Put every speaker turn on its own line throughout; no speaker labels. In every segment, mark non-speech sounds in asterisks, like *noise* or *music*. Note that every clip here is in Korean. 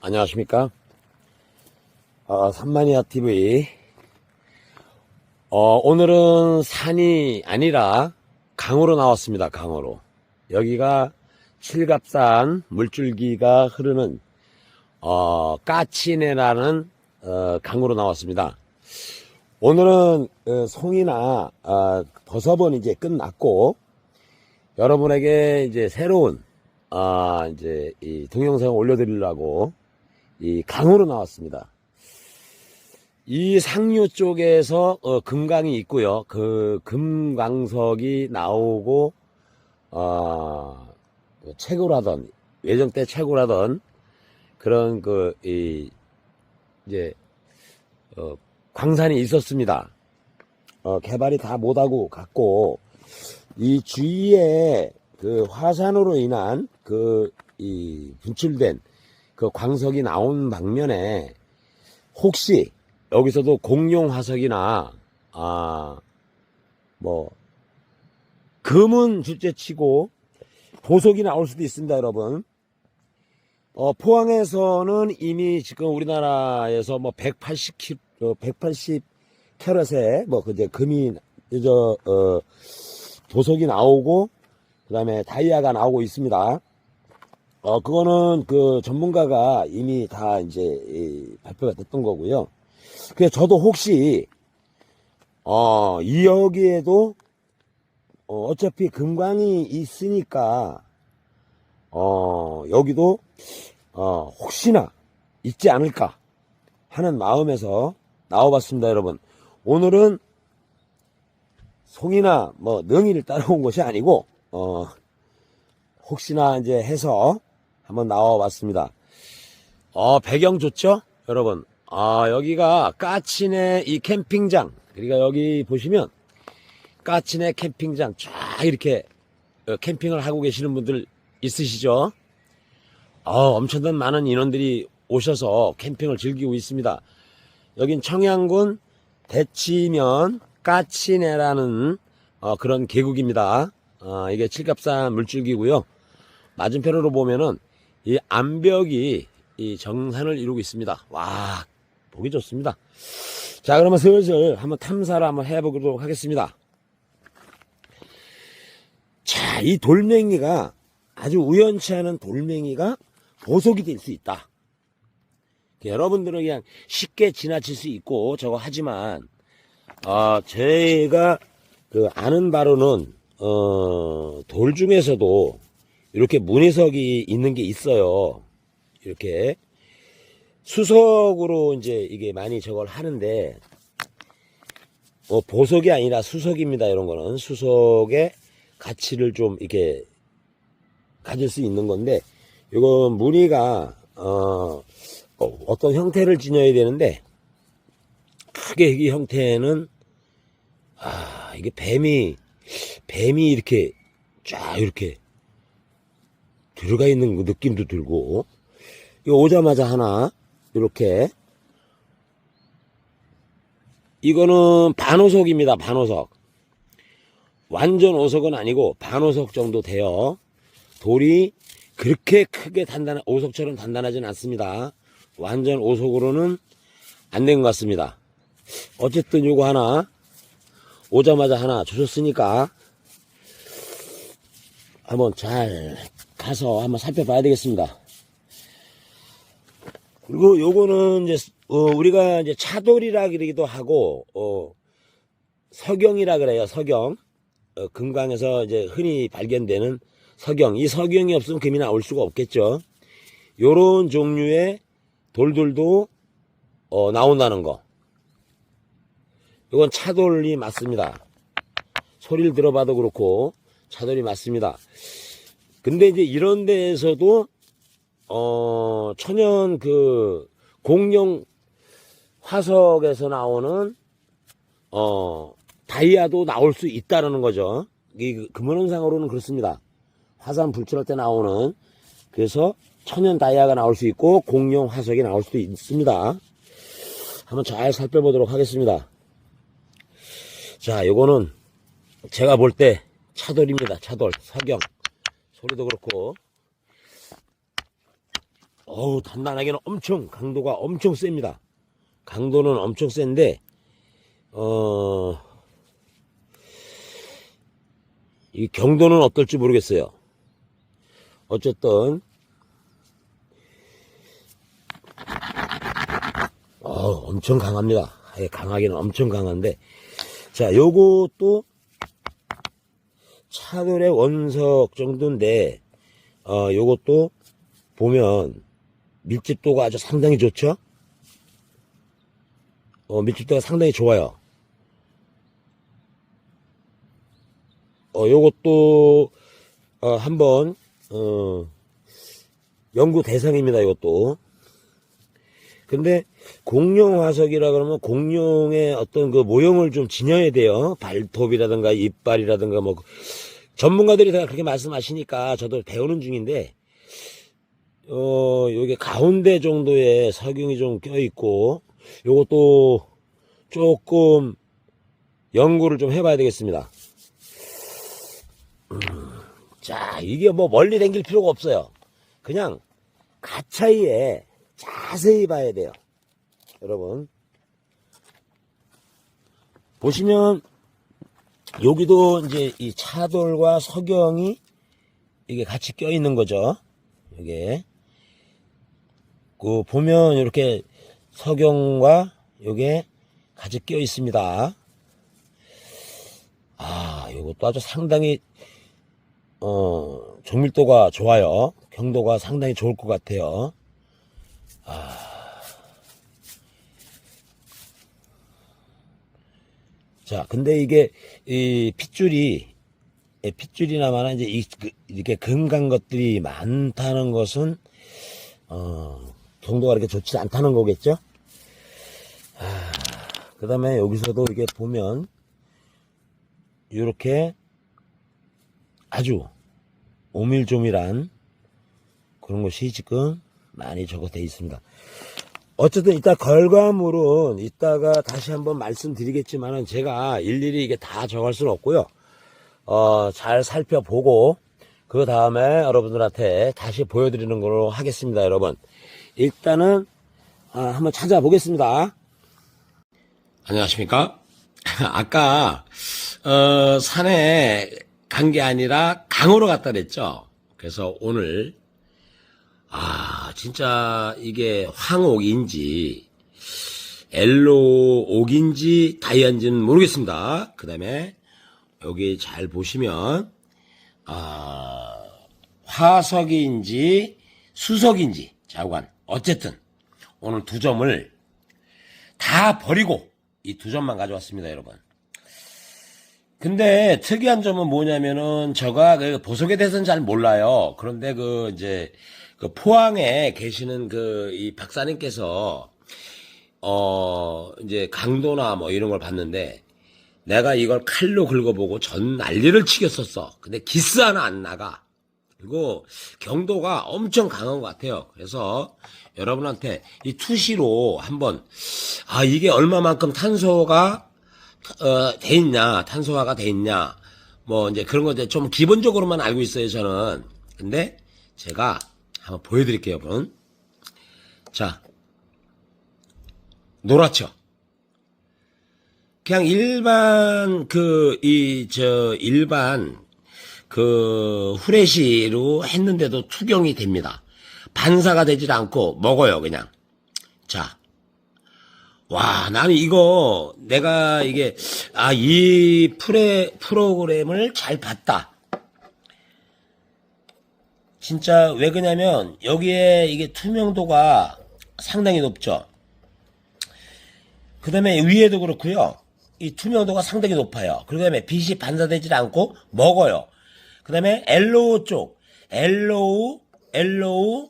안녕하십니까. 어, 산마니아 TV. 어, 오늘은 산이 아니라 강으로 나왔습니다. 강으로. 여기가 칠갑산 물줄기가 흐르는 어, 까치네라는 어, 강으로 나왔습니다. 오늘은 어, 송이나 어, 버섯은 이제 끝났고 여러분에게 이제 새로운 아 이제 이 동영상 올려드리려고 이 강으로 나왔습니다. 이 상류 쪽에서 어, 금강이 있고요. 그 금강석이 나오고 어, 그 채굴하던 예전 때 채굴하던 그런 그 이 이제 어, 광산이 있었습니다. 어, 개발이 다 못하고 갔고 이 주위에 그 화산으로 인한 그 이 분출된 그 광석이 나온 방면에 혹시 여기서도 공룡 화석이나 아 뭐 금은 둘째치고 보석이 나올 수도 있습니다, 여러분. 어, 포항에서는 이미 지금 우리나라에서 뭐 180, 어, 180 캐럿에 뭐 그제 금이 저 어, 보석이 나오고 그다음에 다이아가 나오고 있습니다. 어 그거는 그 전문가가 이미 다 이제 이 발표가 됐던 거고요. 그래서 저도 혹시 어 이 여기에도 어, 어차피 금광이 있으니까 어 여기도 어 혹시나 있지 않을까 하는 마음에서 나와봤습니다, 여러분. 오늘은 송이나 뭐 능이를 따라온 것이 아니고 어 혹시나 이제 해서 한번 나와봤습니다. 어 배경 좋죠, 여러분. 아 여기가 까치네 이 캠핑장. 그러니까 여기 보시면 까치네 캠핑장 쫙 이렇게 어, 캠핑을 하고 계시는 분들 있으시죠? 어, 엄청난 많은 인원들이 오셔서 캠핑을 즐기고 있습니다. 여긴 청양군 대치면 까치네라는 어, 그런 계곡입니다. 어, 이게 칠갑산 물줄기고요. 맞은편으로 보면은 이 암벽이 이 정산을 이루고 있습니다. 와, 보기 좋습니다. 자, 그러면 슬슬 한번 탐사를 한번 해보도록 하겠습니다. 자, 이 돌멩이가 아주 우연치 않은 돌멩이가 보석이 될 수 있다. 여러분들은 그냥 쉽게 지나칠 수 있고 저거 하지만 아 제가 그 아는 바로는 어, 돌 중에서도 이렇게 문의석이 있는 게 있어요. 이렇게 수석으로 이제 이게 많이 저걸 하는데 뭐 보석이 아니라 수석입니다. 이런 거는 수석의 가치를 좀 이렇게 가질 수 있는 건데 이건 무늬가 어, 어, 어떤 형태를 지녀야 되는데 크게 이 형태는 아 이게 뱀이 뱀이 이렇게 쫙 이렇게 들어가 있는 그 느낌도 들고. 이거 오자마자 하나 이렇게. 이거는 반호석입니다 반호석. 완전 오석은 아니고 반호석 정도 돼요. 돌이 그렇게 크게 단단한 오석처럼 단단하진 않습니다. 완전 오석으로는 안 된 것 같습니다. 어쨌든 요거 하나 오자마자 하나 주셨으니까 한번 잘 가서 한번 살펴봐야 되겠습니다. 그리고 요거는 이제 어, 우리가 이제 차돌이라 그러기도 하고 어, 석영이라 그래요. 석영. 어, 금강에서 이제 흔히 발견되는 석영. 이 석영이 없으면 금이 나올 수가 없겠죠. 요런 종류의 돌들도 어, 나온다는 거. 이건 차돌이 맞습니다. 소리를 들어봐도 그렇고 차돌이 맞습니다. 근데 이제 이런 데에서도 어 천연 그 공룡 화석에서 나오는 어 다이아도 나올 수 있다라는 거죠. 이 금원원상으로는 그렇습니다. 화산 불출할 때 나오는 그래서 천연 다이아가 나올 수 있고 공룡 화석이 나올 수도 있습니다. 한번 잘 살펴보도록 하겠습니다. 자, 요거는 제가 볼 때 차돌입니다. 차돌, 석영. 소리도 그렇고. 어우, 단단하게는 엄청, 강도가 엄청 셉니다. 강도는 엄청 센데, 어, 이 경도는 어떨지 모르겠어요. 어쨌든, 어, 엄청 강합니다. 예, 강하기는 엄청 강한데, 자, 요것도 차돌의 원석 정도인데, 어, 요것도 보면 밀집도가 아주 상당히 좋죠? 어, 밀집도가 상당히 좋아요. 어, 요것도, 어, 한번, 어, 연구 대상입니다, 이것도. 근데, 공룡 화석이라 그러면 공룡의 어떤 그 모형을 좀 지녀야 돼요. 발톱이라든가 이빨이라든가 뭐, 전문가들이 다 그렇게 말씀하시니까 저도 배우는 중인데, 어, 여기 가운데 정도의 석영이 좀 껴있고, 요것도 조금 연구를 좀 해봐야 되겠습니다. 음, 자, 이게 뭐 멀리 댕길 필요가 없어요. 그냥 가차이에 자세히 봐야 돼요. 여러분. 보시면, 여기도 이제 이 차돌과 석영이 이게 같이 껴 있는 거죠. 이게. 그, 보면 이렇게 석영과 요게 같이 껴 있습니다. 아, 이것도 아주 상당히, 어, 정밀도가 좋아요. 경도가 상당히 좋을 것 같아요. 자, 근데 이게, 이 핏줄이, 예, 핏줄이나마나 이제 이, 그, 이렇게 금간 것들이 많다는 것은, 어, 경도가 이렇게 좋지 않다는 거겠죠? 아, 그 다음에 여기서도 이게 보면, 이렇게 아주 오밀조밀한 그런 것이 지금 많이 적어져 있습니다. 어쨌든 이따 결과물은 이따가 다시 한번 말씀드리겠지만은 제가 일일이 이게 다 적을 수는 없고요. 어, 잘 살펴보고 그 다음에 여러분들한테 다시 보여드리는 걸로 하겠습니다, 여러분. 일단은 아, 한번 찾아보겠습니다. 안녕하십니까? *laughs* 아까 어, 산에 간 게 아니라 강으로 갔다 그랬죠. 그래서 오늘 아, 진짜 이게 황옥인지 엘로옥인지 다이아인지는 모르겠습니다. 그 다음에 여기 잘 보시면 아, 화석인지 수석인지 자관 어쨌든 오늘 두 점을 다 버리고 이 두 점만 가져왔습니다, 여러분. 근데 특이한 점은 뭐냐면은 제가 그 보석에 대해서는 잘 몰라요. 그런데 그 이제 그 포항에 계시는 그 이 박사님께서 어 이제 강도나 뭐 이런 걸 봤는데 내가 이걸 칼로 긁어보고 전 난리를 치겠었어. 근데 기스 하나 안 나가. 그리고 경도가 엄청 강한 것 같아요. 그래서 여러분한테 이 투시로 한번 아 이게 얼마만큼 탄소가 어, 돼 있냐, 탄소화가 돼 있냐, 뭐, 이제 그런 것들 좀 기본적으로만 알고 있어요, 저는. 근데 제가 한번 보여드릴게요, 여러분. 자, 노랗죠? 그냥 일반, 그, 이, 저, 일반, 그, 후레시로 했는데도 투경이 됩니다. 반사가 되질 않고 먹어요, 그냥. 자, 와, 나는 이거, 내가 이게, 아, 이 프레, 프로그램을 잘 봤다. 진짜 왜 그러냐면, 여기에 이게 투명도가 상당히 높죠. 그 다음에 위에도 그렇고요. 이 투명도가 상당히 높아요. 그 다음에 빛이 반사되질 않고 먹어요. 그 다음에 엘로우 쪽, 엘로우, 엘로우,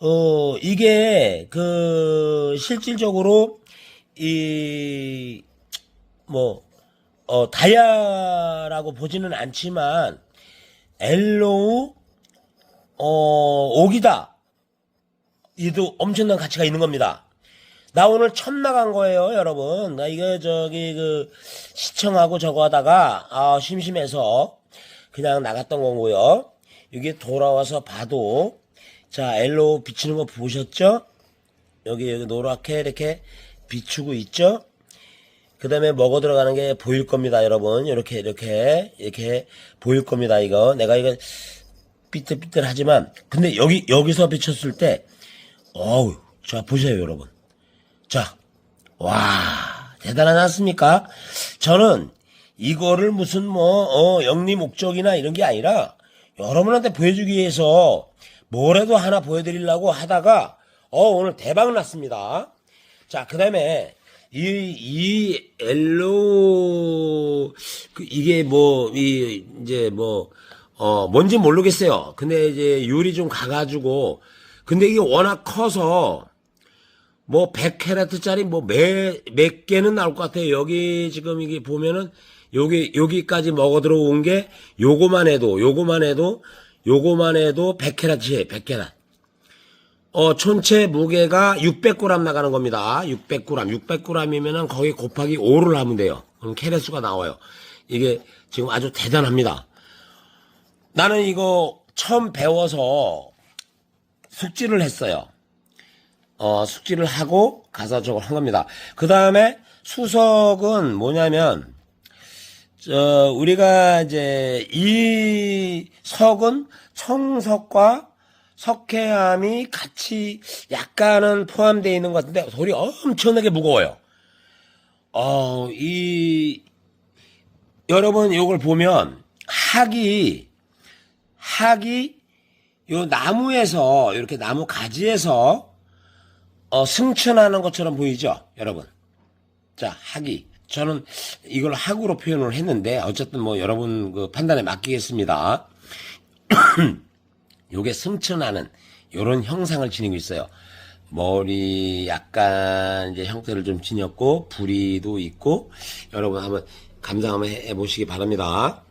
어, 이게, 그, 실질적으로, 이, 뭐, 어, 다이아라고 보지는 않지만, 엘로우, 어, 옥이다. 이도 엄청난 가치가 있는 겁니다. 나 오늘 처음 나간 거예요, 여러분. 나 이거 저기 그 시청하고 저거 하다가 아, 심심해서 그냥 나갔던 거고요. 이게 돌아와서 봐도 자, 엘로 비치는 거 보셨죠? 여기, 여기 노랗게 이렇게 비추고 있죠? 그 다음에 먹어 들어가는 게 보일 겁니다, 여러분. 이렇게, 이렇게, 이렇게 보일 겁니다, 이거. 내가 이거 삐뚤삐뚤하지만, 근데 여기, 여기서 비쳤을 때, 어우, 자, 보세요, 여러분. 자, 와, 대단하지 않습니까? 저는 이거를 무슨 뭐, 어, 영리 목적이나 이런 게 아니라, 여러분한테 보여주기 위해서 뭐라도 하나 보여드리려고 하다가, 어, 오늘 대박 났습니다. 자, 그 다음에, 이, 이, 엘로, 그, 이게 뭐, 이, 이제 뭐, 어, 뭔지 모르겠어요. 근데 이제 유리 좀 가가지고, 근데 이게 워낙 커서, 뭐 100캐럿짜리 뭐몇몇 개는 나올 것 같아요. 여기 지금 이게 보면은 여기 여기까지 먹어 들어온 게 요거만 해도 요거만 해도 요거만 해도 100캐럿이에요. 100캐럿. 어 전체 무게가 600g 나가는 겁니다. 600g. 600g이면은 거기 곱하기 5를 하면 돼요. 그럼 캐럿 수가 나와요. 이게 지금 아주 대단합니다. 나는 이거 처음 배워서 숙지를 했어요. 어, 숙지를 하고 저걸 한 겁니다. 그 다음에 수석은 뭐냐면, 저, 우리가 이제 이 석은 청석과 석회암이 같이 약간은 포함되어 있는 것 같은데 돌이 엄청나게 무거워요. 어, 이, 여러분 이걸 보면 학이, 학이 요 나무에서, 이렇게 나무 가지에서 어, 승천하는 것처럼 보이죠, 여러분? 자, 학이. 저는 이걸 학으로 표현을 했는데, 어쨌든 뭐 여러분 그 판단에 맡기겠습니다. *clears throat* 요게 승천하는 요런 형상을 지니고 있어요. 머리 약간 이제 형태를 좀 지녔고, 부리도 있고, 여러분 한번 감상 한번 해 보시기 바랍니다.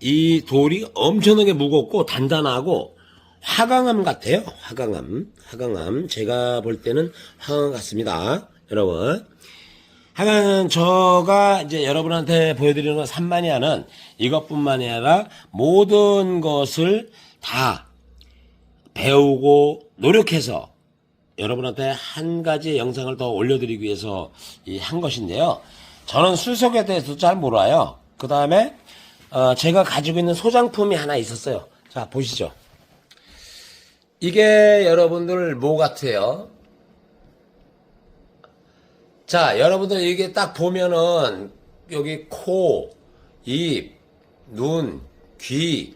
이 돌이 엄청나게 무겁고 단단하고 화강암 같아요. 화강암. 화강암. 제가 볼 때는 화강 같습니다. 여러분. 하여간 저가 이제 여러분한테 보여드리는 건 산마니아는 이것뿐만이 아니라 모든 것을 다 배우고 노력해서 여러분한테 한 가지 영상을 더 올려드리기 위해서 이한 것인데요. 저는 술속에 대해서 잘 몰라요. 그 다음에 어, 제가 가지고 있는 소장품이 하나 있었어요. 자 보시죠. 이게 여러분들 뭐 같아요? 자, 여러분들 이게 딱 보면은 여기 코, 입, 눈, 귀,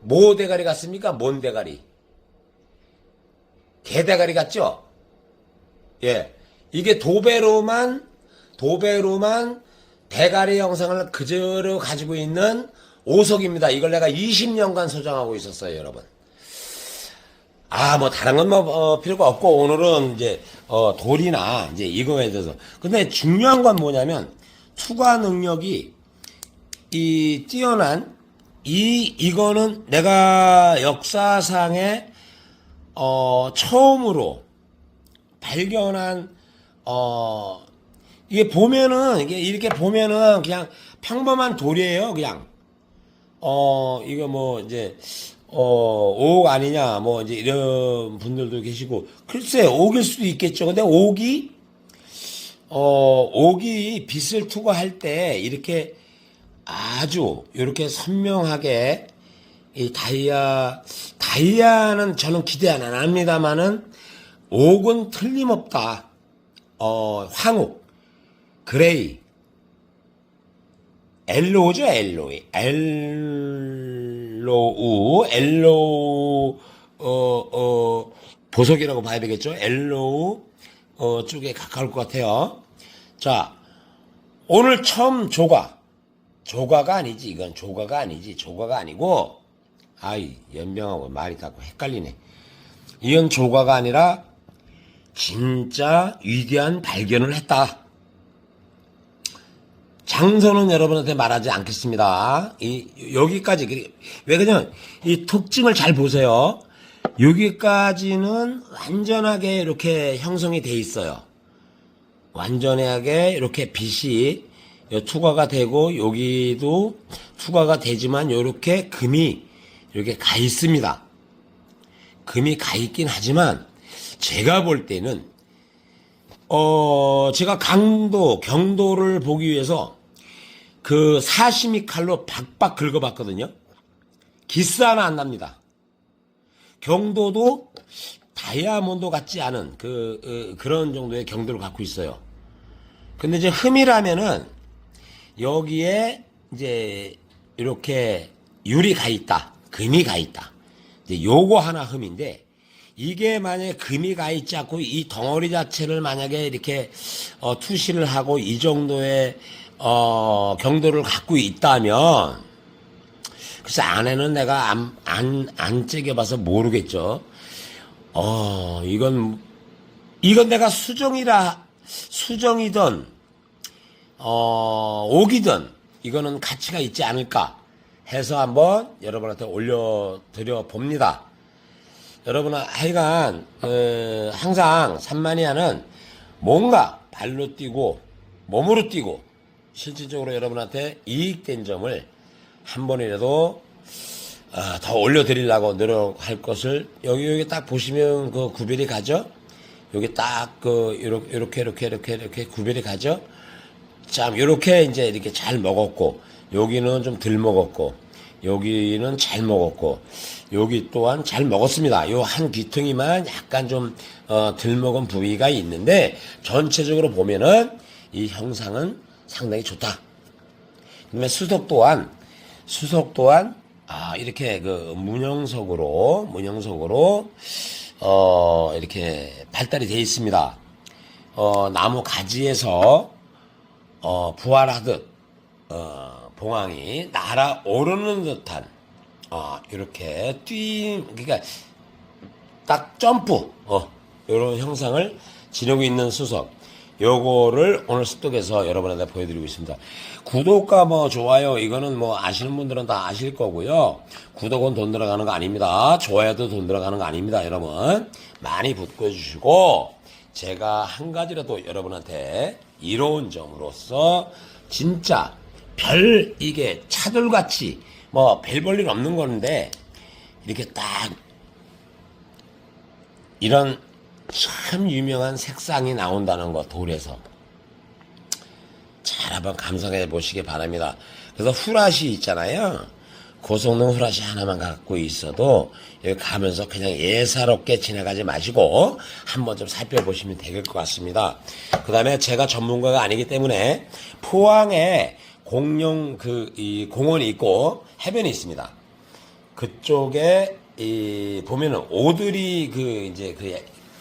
뭐 대가리 같습니까? 뭔 대가리? 개 대가리 같죠? 예. 이게 도배로만, 도배로만 대가리 영상을 그대로 가지고 있는 오석입니다. 이걸 내가 20년간 소장하고 있었어요, 여러분. 아, 뭐, 다른 건 뭐, 어, 필요가 없고, 오늘은 이제, 어, 돌이나, 이제 이거에 대해서. 근데 중요한 건 뭐냐면, 투과 능력이, 이, 뛰어난, 이, 이거는 내가 역사상에, 어, 처음으로 발견한, 어, 이게 보면은, 이게 이렇게 보면은 그냥 평범한 돌이에요, 그냥. 어, 이거 뭐, 이제, 어, 옥 아니냐, 뭐, 이제 이런 분들도 계시고, 글쎄, 옥일 수도 있겠죠. 근데 옥이, 어, 옥이 빛을 투과할 때 이렇게 아주 이렇게 선명하게 이 다이아, 다이아는 저는 기대 안 합니다만은 옥은 틀림없다. 어, 황옥, 그레이, 엘로우죠, 엘로이. 엘로우, 엘로우, 어, 어, 보석이라고 봐야 되겠죠? 엘로우, 어, 쪽에 가까울 것 같아요. 자, 오늘 처음 조가. 조가가 아니지, 이건 조가가 아니지. 조가가 아니고, 아이, 연병하고 말이 자꾸 헷갈리네. 이건 조가가 아니라, 진짜 위대한 발견을 했다. 장소는 여러분한테 말하지 않겠습니다. 이, 여기까지. 왜 그냥, 이 특징을 잘 보세요. 여기까지는 완전하게 이렇게 형성이 돼 있어요. 완전하게 이렇게 빛이 투과가 되고, 여기도 투과가 되지만, 이렇게 금이 이렇게 가 있습니다. 금이 가 있긴 하지만 제가 볼 때는 어 제가 강도 경도를 보기 위해서 그 사시미 칼로 박박 긁어봤거든요. 기스 하나 안 납니다. 경도도 다이아몬드 같지 않은 그 어, 그런 정도의 경도를 갖고 있어요. 근데 이제 흠이라면은 여기에 이제 이렇게 유리 가 있다, 금이 가 있다. 이제 요거 하나 흠인데 이게 만약에 금이 가 있지 않고 이 덩어리 자체를 만약에 이렇게 어, 투시를 하고 이 정도의 어, 경도를 갖고 있다면 글쎄 안에는 내가 안, 안, 안 째겨봐서 모르겠죠. 어, 이건, 이건 내가 수정이라, 수정이든, 어, 옥이든, 이거는 가치가 있지 않을까 해서 한번 여러분한테 올려드려 봅니다. 여러분은 하여간, 어, 항상 산마니아는 뭔가 발로 뛰고, 몸으로 뛰고, 실질적으로 여러분한테 이익된 점을 한 번이라도 아, 더 올려드리려고 노력할 것을 여기 여기 딱 보시면 그 구별이 가죠. 여기 딱 그 이렇게 이렇게 이렇게 이렇게 이렇게 구별이 가죠. 참 이렇게 이제 이렇게 잘 먹었고 여기는 좀 덜 먹었고 여기는 잘 먹었고 여기 또한 잘 먹었습니다. 요 한 귀퉁이만 약간 좀 어, 덜 먹은 부위가 있는데 전체적으로 보면은 이 형상은 상당히 좋다. 그다음에 수석 또한 수석 또한 아 이렇게 그 문형석으로 문형석으로 어 이렇게 발달이 되어 있습니다. 어 나무 가지에서 어 부활하듯 어 봉황이 날아 오르는 듯한 어 이렇게 뛰 그러니까 딱 점프 어 이런 형상을 지니고 있는 수석 요거를 오늘 습득해서 여러분한테 보여드리고 있습니다. 구독과 뭐 좋아요 이거는 뭐 아시는 분들은 다 아실 거고요. 구독은 돈 들어가는 거 아닙니다. 좋아요도 돈 들어가는 거 아닙니다. 여러분 많이 붙고 주시고 제가 한 가지라도 여러분한테 이로운 점으로서 진짜 별 이게 차돌같이 뭐 별 볼 일 없는 건데 이렇게 딱 이런 참 유명한 색상이 나온다는 거 돌에서 잘 한번 감상해 보시기 바랍니다. 그래서 후라시 있잖아요. 고성능 후라시 하나만 갖고 있어도 여기 가면서 그냥 예사롭게 지나가지 마시고 한번 좀 살펴보시면 될 것 같습니다. 그 다음에 제가 전문가가 아니기 때문에 포항에 공룡 그 이 공원이 있고 해변이 있습니다. 그쪽에 이 보면은 오들이 그 이제 그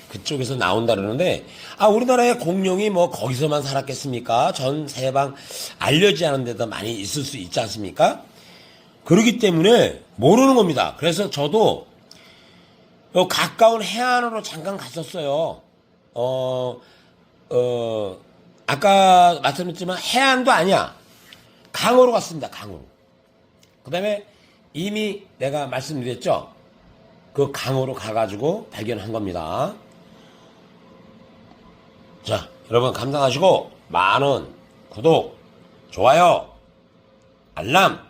그쪽에서 나온다 그러는데 아 우리나라의 공룡이 뭐 거기서만 살았겠습니까? 전 세방 알려지지 않은 데도 많이 있을 수 있지 않습니까? 그러기 때문에 모르는 겁니다. 그래서 저도 요 가까운 해안으로 잠깐 갔었어요. 어, 어, 아까 말씀드렸지만 해안도 아니야. 강으로 갔습니다. 강으로. 그 다음에 이미 내가 말씀드렸죠. 그 강으로 가가지고 발견한 겁니다. 자, 여러분 감상하시고 많은 구독, 좋아요, 알람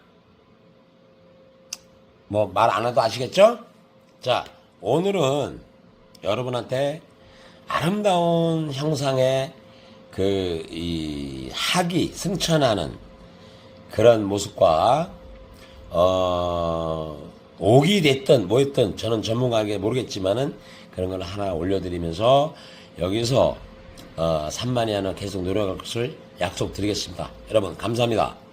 뭐 말 안 해도 아시겠죠? 자, 오늘은 여러분한테 아름다운 형상의 그 이 학이 승천하는 그런 모습과 어 옥이 됐든 뭐였든 저는 전문가에게 모르겠지만은 그런 걸 하나 올려드리면서 여기서 어, 산만이 하나 계속 노력할 것을 약속드리겠습니다. 여러분 감사합니다.